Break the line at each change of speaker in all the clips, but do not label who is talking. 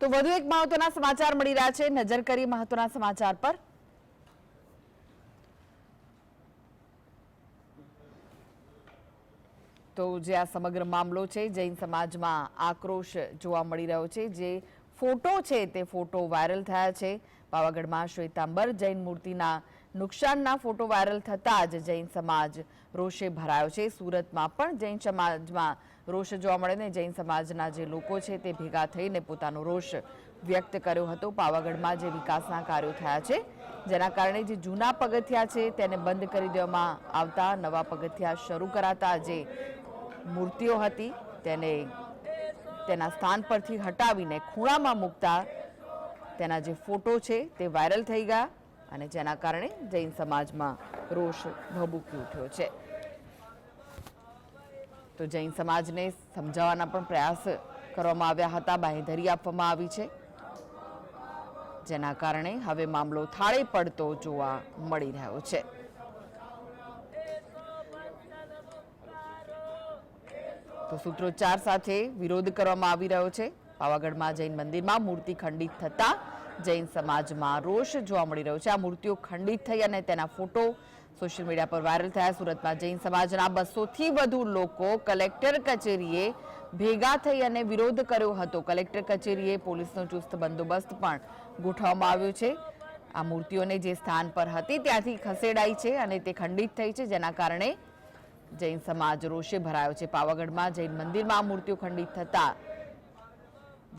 તો વધુ એક મહત્વના સમાચાર મળી રહ્યા છે. નજર કરી મહત્વના સમાચાર પર. તો જે આ સમગ્ર મામલો છે, જૈન સમાજમાં આક્રોશ જોવા મળી રહ્યો છે. જે ફોટો છે, તે ફોટો વાયરલ થયા છે. પાવાગઢમાં શ્વેતાંબર જૈન મૂર્તિના નુકસાનના ફોટો વાયરલ થતાં જ જૈન સમાજ રોષે ભરાયો છે. સુરતમાં પણ જૈન સમાજમાં રોષ જોવા મળે ને જૈન સમાજના જે લોકો છે તે ભેગા થઈને પોતાનો રોષ વ્યક્ત કર્યો હતો. પાવાગઢમાં જે વિકાસના કાર્યો થયા છે, જેના કારણે જે જૂના પગથિયા છે તેને બંધ કરી દેવામાં આવતા, નવા પગથિયા શરૂ કરાતા જે મૂર્તિઓ હતી તેને તેના સ્થાન પરથી હટાવીને ખૂણામાં મૂકતા તેના જે ફોટો છે તે વાયરલ થઈ ગયા. અને જેના કારણે જૈન સમાજમાં રોષ ભભૂકી ઉઠ્યો છે. તો જૈન સમાજને સમજાવવાના પણ પ્રયાસ કરવામાં આવ્યા હતા. બાંહેધરી આપવામાં આવી છે. જેના કારણે હવે મામલો થાળે પડતો જોવા મળી રહ્યો છે. તો સૂત્રોચ્ચાર સાથે વિરોધ કરવામાં આવી રહ્યો છે. પાવાગઢમાં જૈન મંદિરમાં મૂર્તિ ખંડિત થતા જૈન સમાજમાં રોષ જોવા મળી રહ્યો છે. આ મૂર્તિઓ ખંડિત થઈ અને તેના ફોટો સોશિયલ મીડિયા પર વાયરલ થયા. સુરતમાં જૈન સમાજના બસોથી વધુ લોકો કલેક્ટર કચેરીએ ભેગા થઈ અને વિરોધ કર્યો હતો. કલેક્ટર કચેરીએ પોલીસનો ચુસ્ત બંદોબસ્ત પણ ગોઠવવામાં આવ્યો છે. આ મૂર્તિઓને જે સ્થાન પર હતી ત્યાંથી ખસેડાઈ છે અને તે ખંડિત થઈ છે, જેના કારણે જૈન સમાજ રોષે ભરાયો છે. પાવાગઢમાં જૈન મંદિરમાં આ મૂર્તિઓ ખંડિત થતા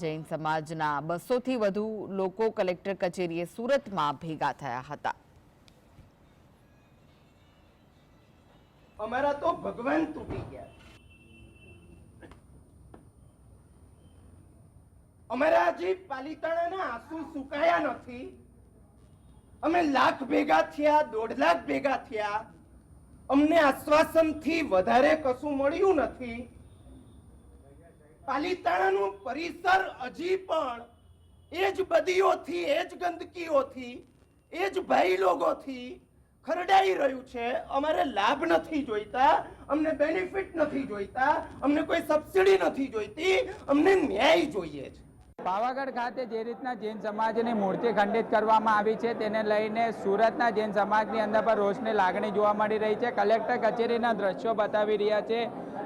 જૈન સમાજના બસોથી વધુ લોકો કલેક્ટર કચેરીએ સુરતમાં ભેગા થયા હતા.
અમારા તો ભગવાન તૂટી ગયા. અમારા હજી પાલિતાણાના આંસુ સુકાયા નથી. અમે લાખ ભેગા થયા, દોઢ લાખ ભેગા થયા. અમને આશ્વાસનથી વધારે કશું મળ્યું નથી. પાલિતાણાનું પરિસર હજી પણ એ જ બદીઓથી, એ જ ગંદકીઓથી, એ જ ભાઈ લોકોથી ખરડાઈ રહ્યું છે. અમારે લાભ નથી જોઈતા, અમને બેનિફિટ નથી જોઈતા, અમને કોઈ સબસિડી નથી જોઈતી, અમને ન્યાય જોઈએ છે.
પાવાગઢ ખાતે જે રીતના જૈન સમાજની મૂર્તિ ખંડિત કરવામાં આવી છે, તેને લઈને સુરતના જૈન સમાજની અંદર પર રોષની લાગણી જોવા મળી રહી છે. કલેક્ટર કચેરીના દ્રશ્યો બતાવી રહ્યા છે.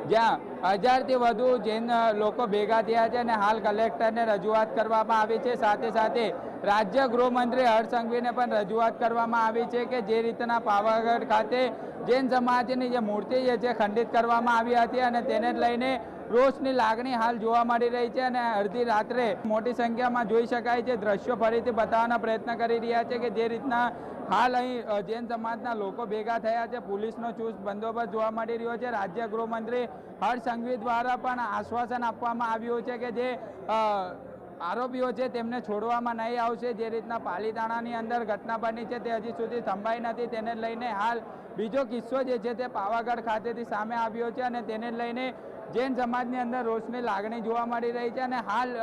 જ્યાં હજારથી વધુ જૈન લોકો ભેગા થયા છે અને હાલ કલેક્ટરને રજૂઆત કરવામાં આવી છે. સાથે સાથે રાજ્ય ગૃહમંત્રી હર્ષસંઘવીને પણ રજૂઆત કરવામાં આવી છે કે જે રીતના પાવાગઢ ખાતે જૈન સમાજની જે મૂર્તિ છે ખંડિત કરવામાં આવી હતી અને તેને લઈને રોષની લાગણી હાલ જોવા મળી રહી છે અને અડધી રાત્રે મોટી સંખ્યામાં જોઈ શકાય છે. દ્રશ્યો ફરીથી બતાવવાનો પ્રયત્ન કરી રહ્યા છે કે જે રીતના હાલ અહીં જૈન સમાજના લોકો ભેગા થયા છે. પોલીસનો ચુસ્ત બંદોબસ્ત જોવા મળી રહ્યો છે. રાજ્ય ગૃહમંત્રી હર્ષ સંઘવી દ્વારા પણ આશ્વાસન આપવામાં આવ્યું છે કે જે આરોપીઓ છે તેમને છોડવામાં નહીં આવશે. જે રીતના પાલીતાણાની અંદર ઘટના બની છે તે હજી સુધી થંભાઈ નથી. તેને લઈને હાલ બીજો કિસ્સો જે છે તે પાવાગઢ ખાતેથી સામે આવ્યો છે અને તેને લઈને જૈન સમાજની અંદર રોષની લાગણી જોવા મળી રહી છે અને હાલ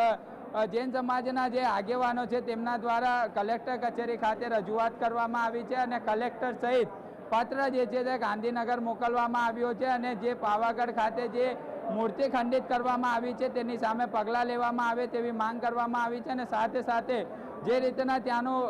જૈન સમાજના જે આગેવાનો છે તેમના દ્વારા કલેક્ટર કચેરી ખાતે રજૂઆત કરવામાં આવી છે અને કલેક્ટર સહિત પત્ર જે છે તે ગાંધીનગર મોકલવામાં આવ્યો છે અને જે પાવાગઢ ખાતે જે મૂર્તિ ખંડિત કરવામાં આવી છે તેની સામે પગલાં લેવામાં આવે તેવી માંગ કરવામાં આવી છે અને સાથે સાથે જે રીતના ત્યાંનું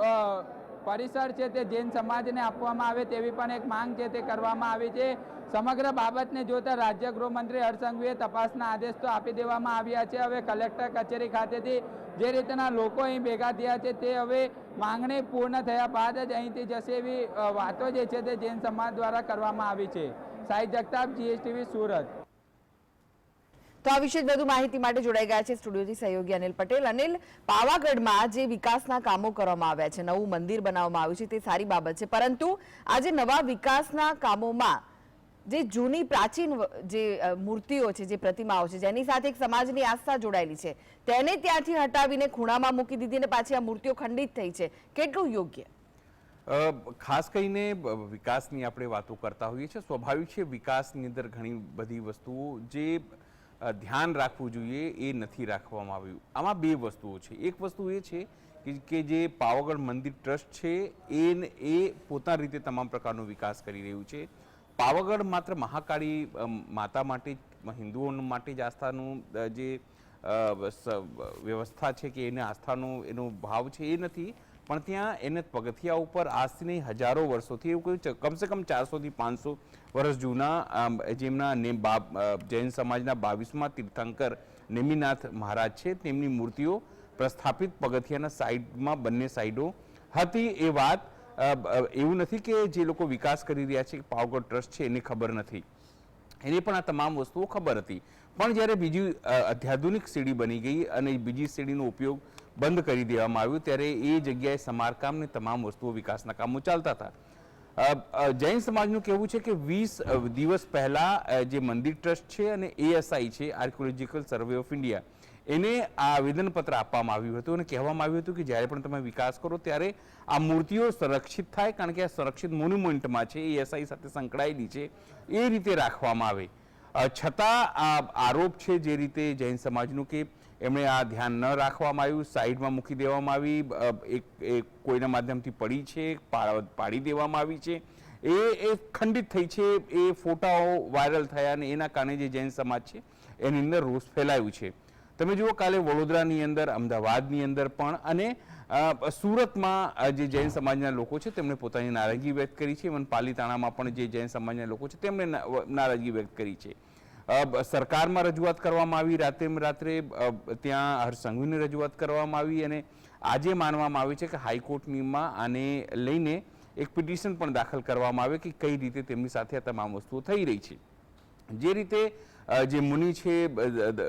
પરિસર છે તે જૈન સમાજને આપવામાં આવે તેવી પણ એક માંગ છે તે કરવામાં આવી છે. સમગ્ર બાબતને જોતા રાજ્ય ગૃહમંત્રી હરસંઘવીએ તપાસના આદેશ તો આપી દેવામાં આવ્યા છે. હવે કલેક્ટર કચેરી ખાતેથી જે રીતના લોકો અહીં ભેગા થયા છે તે હવે માંગણી પૂર્ણ થયા બાદ જ અહીંથી જશે એવી વાતો જે છે તે જૈન સમાજ દ્વારા કરવામાં આવી છે. સાઈ જગતાપ જીએસટીવી સુરત.
તો આ વિશે વધુ માહિતી માટે જોડાઈ ગયા છે સ્ટુડિયોથી સહયોગી અનિલ પટેલ. અનિલ, પાવાગઢમાં જે વિકાસના કામો કરવામાં આવ્યા છે, નવું મંદિર બનાવવામાં આવ્યું છે, તે સારી બાબત છે. પરંતુ આજે નવા વિકાસના કામોમાં જે જૂની પ્રાચીન જે મૂર્તિઓ છે, જે પ્રતિમાઓ છે, જેની સાથે એક સમાજની આસ્થા જોડાયેલી છે, તેને ત્યાંથી હટાવીને ખૂણામાં મૂકી દીધી અને પાછી આ મૂર્તિઓ ખંડિત થઈ છે. કેટલું યોગ્ય?
ખાસ કરીને વિકાસની આપણે વાતો કરતા હોઈએ છીએ. સ્વાભાવિક છે, વિકાસની અંદર ઘણી બધી વસ્તુઓ જે ધ્યાન રાખવું જોઈએ એ નથી રાખવામાં આવ્યું. આમાં બે વસ્તુઓ છે. એક વસ્તુ એ છે કે જે પાવાગઢ મંદિર ટ્રસ્ટ છે, એને, એ પોતાની રીતે તમામ પ્રકારનો વિકાસ કરી રહ્યું છે. પાવાગઢ માત્ર મહાકાળી માતા માટે હિન્દુઓ માટે જ આસ્થાનું જે વ્યવસ્થા છે કે એને આસ્થાનો, એનો ભાવ છે એ નથી. પણ ત્યાં એને પગથિયા ઉપર આજથી નહીં, હજારો વર્ષોથી એવું કહ્યું કમસે કમ ચારસોથી પાંચસો વર્ષ જૂના જેમના નેમ બાપ જૈન સમાજના બાવીસમાં તીર્થંકર નેમિનાથ મહારાજ છે, તેમની મૂર્તિઓ પ્રસ્થાપિત પગથિયાના સાઈડમાં, બંને સાઈડો હતી. એ વાત એવું નથી કે જે લોકો વિકાસ કરી રહ્યા છે, પાવગઢ ટ્રસ્ટ છે, એને ખબર નથી. એને પણ આ તમામ વસ્તુઓ ખબર હતી. પણ જ્યારે બીજી અત્યાધુનિક સીડી બની ગઈ અને બીજી સીડીનો ઉપયોગ બંધ કરી દેવામાં આવ્યું ત્યારે એ જગ્યાએ સમારકામને તમામ વસ્તુઓ વિકાસના કામો ચાલતા હતા. જૈન સમાજનું કહેવું છે કે વીસ દિવસ પહેલાં જે મંદિર ટ્રસ્ટ છે અને એએસઆઈ છે આર્કિયોલોજીકલ સર્વે ઓફ ઇન્ડિયા એને આ આવેદનપત્ર આપવામાં આવ્યું હતું અને કહેવામાં આવ્યું હતું કે જ્યારે પણ તમે વિકાસ કરો ત્યારે આ મૂર્તિઓ સંરક્ષિત થાય કારણ કે આ સંરક્ષિત મોન્યુમેન્ટમાં છે, એએસઆઈ સાથે સંકળાયેલી છે, એ રીતે રાખવામાં આવે. છતાં આ આરોપ છે જે રીતે જૈન સમાજનું કે એમણે આ ધ્યાન ન રાખવામાં આવ્યું, સાઈડમાં મૂકી દેવામાં આવી એક કોઈના માધ્યમથી પડી છે પાડી દેવામાં આવી છે. એ એ ખંડિત થઈ છે, એ ફોટાઓ વાયરલ થયા અને એના કારણે જે જૈન સમાજ છે, એની અંદર રોષ ફેલાયું છે. તમે જુઓ કાલે વડોદરાની અંદર, અમદાવાદની અંદર પણ અને સુરતમાં જે જૈન સમાજના લોકો છે તેમણે પોતાની નારાજગી વ્યક્ત કરી છે. ઇવન પાલીતાણામાં પણ જે જૈન સમાજના લોકો છે તેમણે નારાજગી વ્યક્ત કરી છે. સરકારમાં રજૂઆત કરવામાં આવી. રાત્રે રાત્રે ત્યાં હર્ષસંઘવીને રજૂઆત કરવામાં આવી અને આજે માનવામાં આવે છે કે હાઈકોર્ટનીમાં આને લઈને એક પિટિશન પણ દાખલ કરવામાં આવે કે કઈ રીતે તેમની સાથે આ તમામ વસ્તુઓ થઈ રહી છે. જે રીતે જે મુનિ છે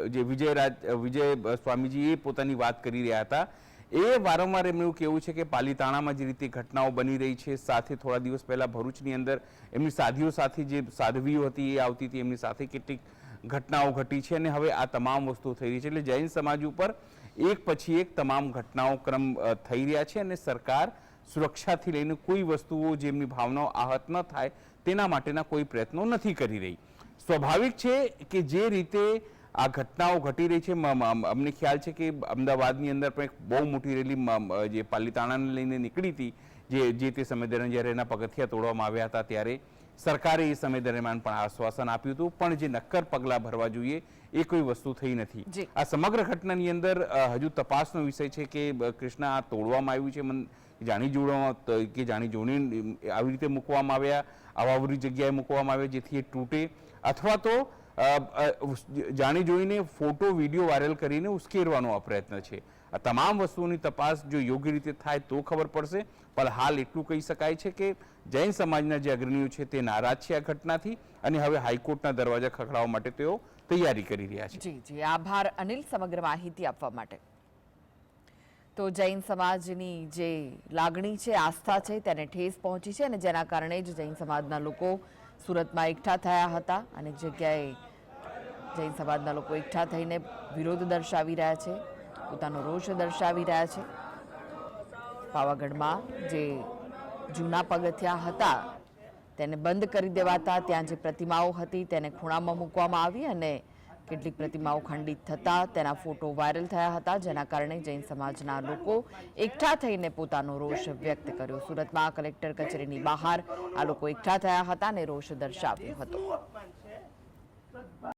જે વિજય રાજ વિજય સ્વામીજી એ પોતાની વાત કરી રહ્યા હતા. એ વારંવાર એમનું કહેવું છે કે પાલીતાણામાં જે રીતે ઘટનાઓ બની રહી છે, સાથે થોડા દિવસ પહેલાં ભરૂચની અંદર એમની સાધીઓ સાથે જે સાધ્વીઓ હતી એ આવતી હતી, એમની સાથે કેટલીક ઘટનાઓ ઘટી છે અને હવે આ તમામ વસ્તુઓ થઈ રહી છે. એટલે જૈન સમાજ ઉપર એક પછી એક તમામ ઘટનાઓ ક્રમ થઈ રહ્યા છે અને સરકાર સુરક્ષાથી લઈને કોઈ વસ્તુઓ જેમની ભાવનાઓ આહત ન થાય તેના માટેના કોઈ પ્રયત્નો નથી કરી રહી. સ્વાભાવિક છે કે જે રીતે આ ઘટનાઓ ઘટી રહી છે અમને ખ્યાલ છે કે અમદાવાદની અંદર પણ એક બહુ મોટી રેલી જે પાલીતાણાને લઈને નીકળી હતી જે જે તે સમય દરમિયાન જ્યારે એના પગથિયા તોડવામાં આવ્યા હતા ત્યારે સરકારે એ સમય દરમિયાન પણ આશ્વાસન આપ્યું હતું. પણ જે નક્કર પગલાં ભરવા જોઈએ એ કોઈ વસ્તુ થઈ નથી. આ સમગ્ર ઘટનાની અંદર હજુ તપાસનો વિષય છે કે કૃષ્ણ આ તોડવામાં આવ્યું છે જાણી જોડવા કે જાણી જોડી આવી રીતે મૂકવામાં આવ્યા અવાવરી જગ્યાએ મૂકવામાં આવ્યા જેથી એ તૂટે. અથવા તો જાણી જોઈને ફોટો, વીડિયો વાયરલ કરીને ઉશ્કેરવાનો આ પ્રયત્ન છે. આ તમામ વસ્તુઓની તપાસ જો યોગ્ય રીતે થાય તો ખબર પડશે, પણ હાલ એટલું કહી શકાય છે કે જૈન સમાજના જે અગ્રણીઓ છે તે નારાજ છે આ ઘટનાથી અને હવે હાઈકોર્ટના દરવાજા ખખડાવવા માટે તેઓ તૈયારી કરી રહ્યા છે.
જી જી. આભાર અનિલ સમગ્ર માહિતી આપવા માટે. તો જૈન સમાજની જે લાગણી છે, આસ્થા છે, તેને ઠેસ પહોંચી છે અને જેના કારણે જ જૈન સમાજના લોકો સુરતમાં એકઠા થયા હતા અને જગ્યાએ જૈન સમાજના લોકો એકઠા થઈને વિરોધ દર્શાવી રહ્યા છે, પોતાનો રોષ દર્શાવી રહ્યા છે. પાવાગઢમાં જે જૂના પગથિયા હતા, તેને બંધ કરી દેવાતા, ત્યાં જે પ્રતિમાઓ હતી તેને ખૂણામાં મૂકવામાં આવી અને કેટલીક પ્રતિમાઓ ખંડિત થતા તેના ફોટો વાયરલ થયા હતા, જેના કારણે જૈન સમાજના લોકો એકઠા થઈને પોતાનો રોષ વ્યક્ત કર્યો. સુરતમાં કલેક્ટર કચેરીની બહાર આ લોકો એકઠા થયા હતા અને રોષ દર્શાવ્યો હતો.